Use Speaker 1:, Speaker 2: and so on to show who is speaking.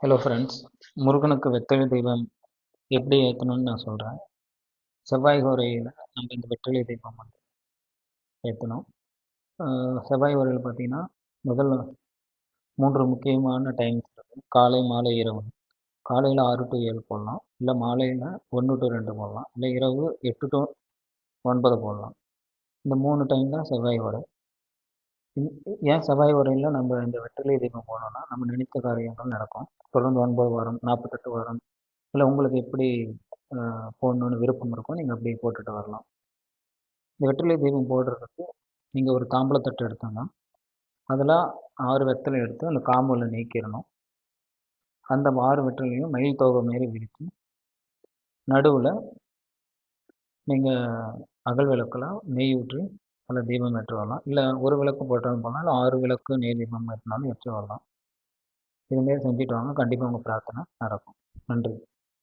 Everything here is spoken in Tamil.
Speaker 1: ஹலோ ஃப்ரெண்ட்ஸ் முருகனுக்கு வெத்தலை தீபம் எப்படி ஏற்றணும்னு நான் சொல்கிறேன் செவ்வாய் கோரையில் நம்ம இந்த வெற்றிலை தீபம் வந்து ஏற்றணும் செவ்வாய் ஹோரையில் பார்த்தீங்கன்னா முதல்ல மூன்று முக்கியமான டைம்ஸ் இருக்குது காலை மாலை இரவு. காலையில் ஆறு டு ஏழு போடலாம். இல்லை மாலையில் ஒன்று டு ரெண்டு போடலாம். இல்லை இரவு எட்டு டு ஒன்பது போடலாம். இந்த மூணு டைம் தான் செவ்வாய் ஹோரை ஏன் செவ்வாய் உரையில் நம்ம இந்த வெற்றிலை தீபம் போனோம்னா நம்ம நினைத்த காரியங்கள் நடக்கும். தொடர்ந்து ஒன்பது வாரம் நாற்பத்தெட்டு வாரம் இல்லை உங்களுக்கு எப்படி போடணுன்னு விருப்பம் இருக்கும் நீங்கள் அப்படியே போட்டுட்டு வரலாம். இந்த வெற்றிலை தீபம் போடுறதுக்கு நீங்கள் ஒரு தாம்பளத்தட்டு எடுத்தோம்னா அதில் ஆறு வெத்தலை எடுத்து அந்த காம்புல நீக்கிடணும். அந்த ஆறு வெற்றிலையும் மயில் தோகை மாரி விரித்து நடுவில் நீங்கள் அகல் விளக்கெல்லாம் நெய் ஊற்றி அதில் தீபம் ஏற்றி வரலாம் இல்லை ஒரு விளக்கு போட்டாலும் போகலாம் இல்லை ஆறு விளக்கு நேர் தீபம் ஏற்றினாலும் ஏற்றி வரலாம் இதுமாரி செஞ்சுட்டு வாங்க. கண்டிப்பாக உங்கள் பிரார்த்தனை நடக்கும். நன்றி.